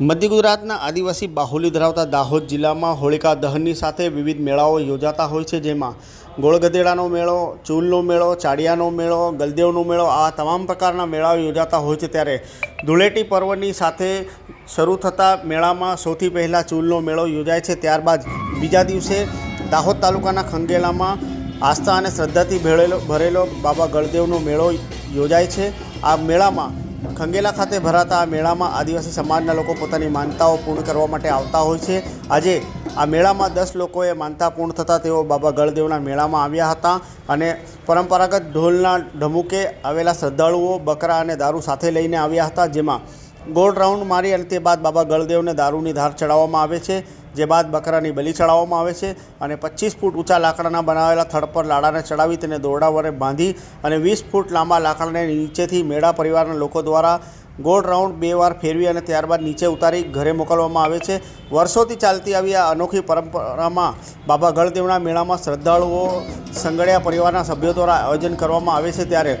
મધ્ય ગુજરાતના આદિવાસી બાહુલી ધરાવતા દાહોદ જિલ્લામાં હોળિકા દહનની સાથે વિવિધ મેળાઓ યોજાતા હોય છે, જેમાં ગોળગધેડાનો મેળો, ચૂલનો મેળો, ચાડિયાનો મેળો, ગલદેવનો મેળો, આ તમામ પ્રકારના મેળાઓ યોજાતા હોય છે. ત્યારે ધૂળેટી પર્વની સાથે શરૂ થતા મેળામાં સૌથી પહેલાં ચૂલનો મેળો યોજાય છે. ત્યારબાદ બીજા દિવસે દાહોદ તાલુકાના ખંગેલામાં આસ્થા અને શ્રદ્ધાથી ભરેલો ભરેલો બાબા ગળદેવનો મેળો યોજાય છે. આ મેળામાં ખંગેલા ખાતે ભરાતા આ મેળામાં આદિવાસી સમાજના લોકો પોતાની માનતાઓ પૂર્ણ કરવા માટે આવતા હોય છે. આજે આ મેળામાં દસ લોકોએ માનતા પૂર્ણ થતાં તેઓ બાબા ગળદેવના મેળામાં આવ્યા હતા અને પરંપરાગત ઢોલના ઢમુકે આવેલા શ્રદ્ધાળુઓ બકરા અને દારૂ સાથે લઈને આવ્યા હતા, જેમાં ગોળ રાઉન્ડ મારી અને તે બાદ બાબા ગળદેવને દારૂની ધાર ચડાવવામાં આવે છે. જે બાદ બકરાની બલી ચડાવવામાં આવે છે અને પચીસ ફૂટ ઊંચા લાકડાના બનાવેલા થડ પર લાડાને ચડાવી તેને દોરડા વડે બાંધી અને વીસ ફૂટ લાંબા લાકડાને નીચેથી મેળા પરિવારના લોકો દ્વારા ગોળ રાઉન્ડ બે વાર ફેરવી અને ત્યારબાદ નીચે ઉતારી ઘરે મોકલવામાં આવે છે. વર્ષોથી ચાલતી આવી આ અનોખી પરંપરામાં બાબા ગળદેવના મેળામાં શ્રદ્ધાળુઓ સંગળ્યા પરિવારના સભ્યો દ્વારા આયોજન કરવામાં આવે છે ત્યારે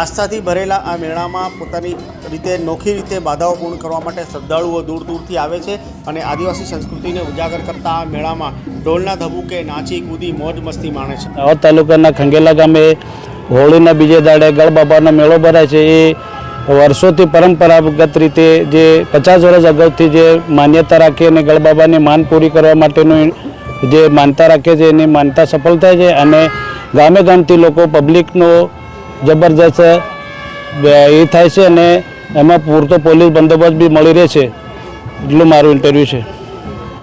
આસ્થાથી ભરેલા આ મેળામાં પોતાની રીતે નોખી રીતે બાધાઓ પૂર્ણ કરવા માટે શ્રદ્ધાળુઓ દૂર દૂરથી આવે છે અને આદિવાસી સંસ્કૃતિને ઉજાગર કરતા આ મેળામાં ઢોલના ધબુકે નાચી કૂદી મોજ મસ્તી માણે છે. દાહોદ તાલુકાના ખંગેલા ગામે હોળીના બીજે દાડે ગળબાબાનો મેળો ભરાય છે. એ વર્ષોથી પરંપરાગત રીતે જે પચાસ વર્ષ અગાઉથી જે માન્યતા રાખી અને ગળબાબાની માન પૂરી કરવા માટેનું જે માનતા રાખે છે, એની માનતા સફળ થાય છે અને ગામે ગામથી લોકો પબ્લિકનો જબરજસ્ત એ થાય છે અને એમાં પૂરતો પોલીસ બંદોબસ્ત બી મળી રહે છે. એટલું મારું ઇન્ટરવ્યૂ છે.